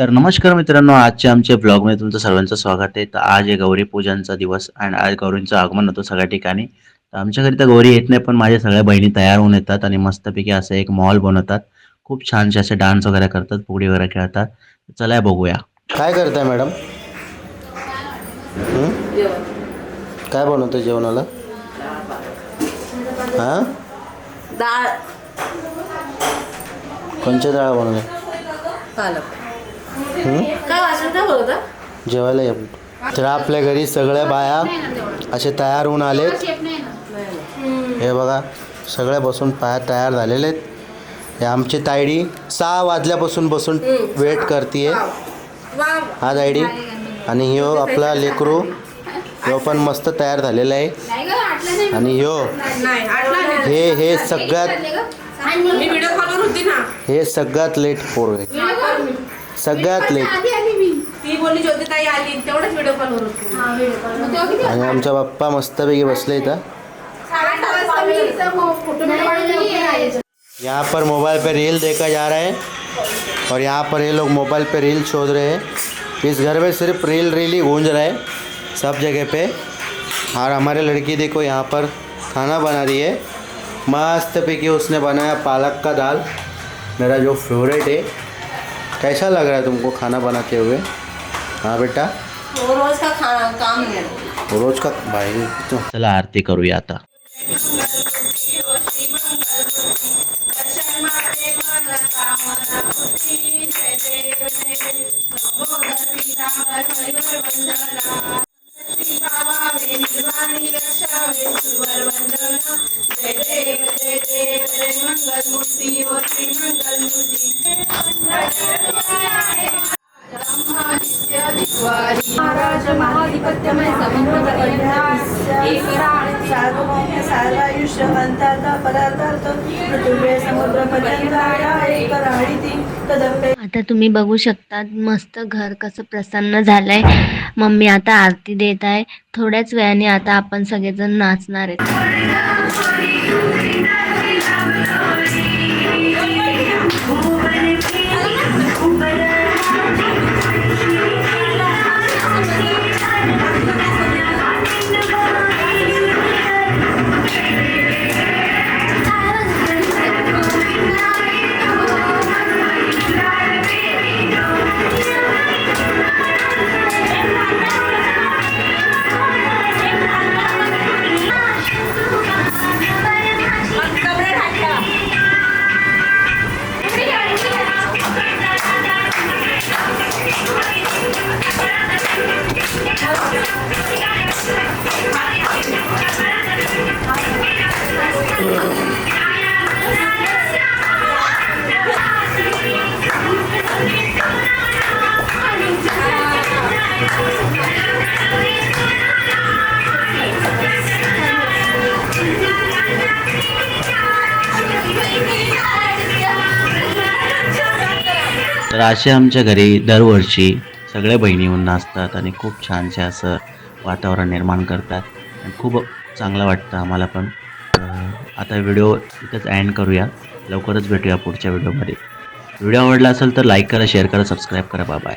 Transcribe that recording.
तर नमस्कार मित्रांनो आजच्या आमच्या ब्लॉगमध्ये तुमचं सर्वांचं स्वागत आहे. तर आज आहे गौरी पूजनचा दिवस आणि आज गौरींचं आगमन होतं सगळ्या ठिकाणी. तर आमच्या घरी तर गौरी येत नाही पण माझ्या सगळ्या बहिणी तयार होऊन येतात आणि मस्तपैकी असं एक मॉल बनवतात. खूप छानसे असे डान्स वगैरे करतात फुगडी वगैरे खेळतात. चला बघूया. काय करताय मॅडम हं? काय बनवतं जेवणाला? हां? डाळ कोणच्या डाळ बनवले पालक. हं? काय वाचन काय बोलता जेवायला या. तर आपल्या घरी सगळ्या बाया असे तयार होऊन आलेत. हे बघा सगळ्या बसून पाया तयार झालेले आहेत. हे आमची तायडी सहा वाजल्यापासून बसून वेट करते हा तायडी आणि ह्यो आपला लेकरू ह्यो पण मस्त तयार झालेला आहे. आणि ह्यो हे हे सगळ्यात हे सगळ्यात लेट पोर आहे. सगळ्यात लेट ती बोलली ज्योतिताई आली. तेवढंच व्हिडिओ कॉलवर होती आणि आमचा बाप्पा मस्तपैकी बसले इथं. यहाँ पर मोबाइल पे रील देखा जा रहा है और यहाँ पर ये लोग मोबाइल पे रील शोध रहे हैं। इस घर में सिर्फ़ रील रील ही गूंज रहा है सब जगह पे। और हमारे लड़की देखो यहाँ पर खाना बना रही है। मस्त पैकी उसने बनाया पालक का दाल। मेरा जो फेवरेट है। कैसा लग रहा है तुमको खाना बनाते हुए? हाँ बेटा? वो रोज का खाना काम है। रोज का भाई तो चला आरती करूया आता महाराज सार्वभौम्य पृथ्वी समुद्र आता तुम्ही बघू शकता मस्त घर कसं प्रसन्न झालंय. मम्मी आता आरती देत आहे. थोड्याच वेळाने आता आपण सगळेजण नाचणार आहेत. तर असे आमच्या घरी दरवर्षी सगळ्या बहिणी येऊन नाचतात आणि खूप छानसे असं वातावरण निर्माण करतात. आणि खूप चांगलं वाटतं आम्हाला पण. आता व्हिडिओ इथंच एंड करूया. लवकरच भेटूया पुढच्या व्हिडिओमध्ये व्हिडिओ आवडला असेल तर लाईक करा शेअर करा सबस्क्राईब करा. बाय